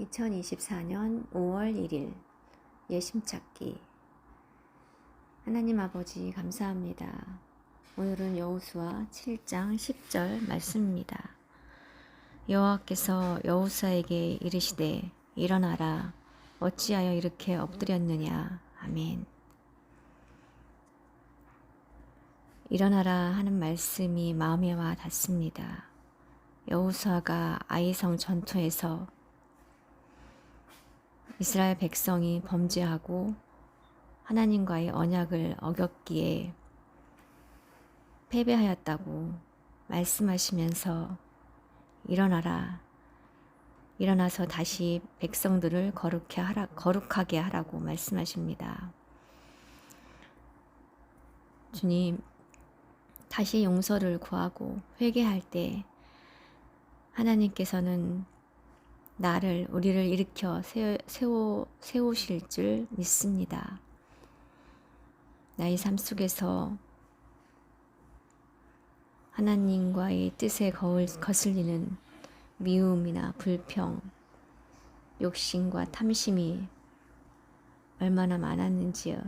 2024년 5월 1일 예심 찾기 하나님 아버지 감사합니다. 오늘은 여호수아 7장 10절 말씀입니다. 여호와께서 여호수아에게 이르시되 일어나라 어찌하여 이렇게 엎드렸느냐 아멘. 일어나라 하는 말씀이 마음에 와 닿습니다. 여호수아가 아이성 전투에서 이스라엘 백성이 범죄하고 하나님과의 언약을 어겼기에 패배하였다고 말씀하시면서 일어나라. 일어나서 다시 백성들을 거룩해 하라, 거룩하게 하라고 말씀하십니다. 주님, 다시 용서를 구하고 회개할 때 하나님께서는 나를 우리를 일으켜 세워, 세워, 세우실 줄 믿습니다. 나의 삶 속에서 하나님과의 뜻에 거울, 거슬리는 미움이나 불평, 욕심과 탐심이 얼마나 많았는지요.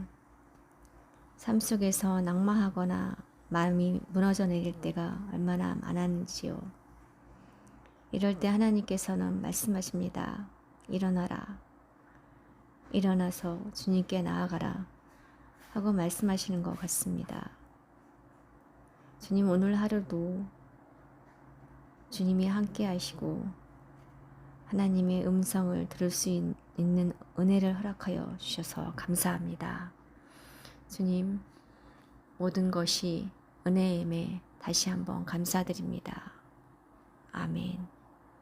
삶 속에서 낙마하거나 마음이 무너져 내릴 때가 얼마나 많았는지요. 이럴 때 하나님께서는 말씀하십니다. 일어나라. 일어나서 주님께 나아가라. 하고 말씀하시는 것 같습니다. 주님 오늘 하루도 주님이 함께 하시고 하나님의 음성을 들을 수 있는 은혜를 허락하여 주셔서 감사합니다. 주님, 모든 것이 은혜임에 다시 한번 감사드립니다. 아멘.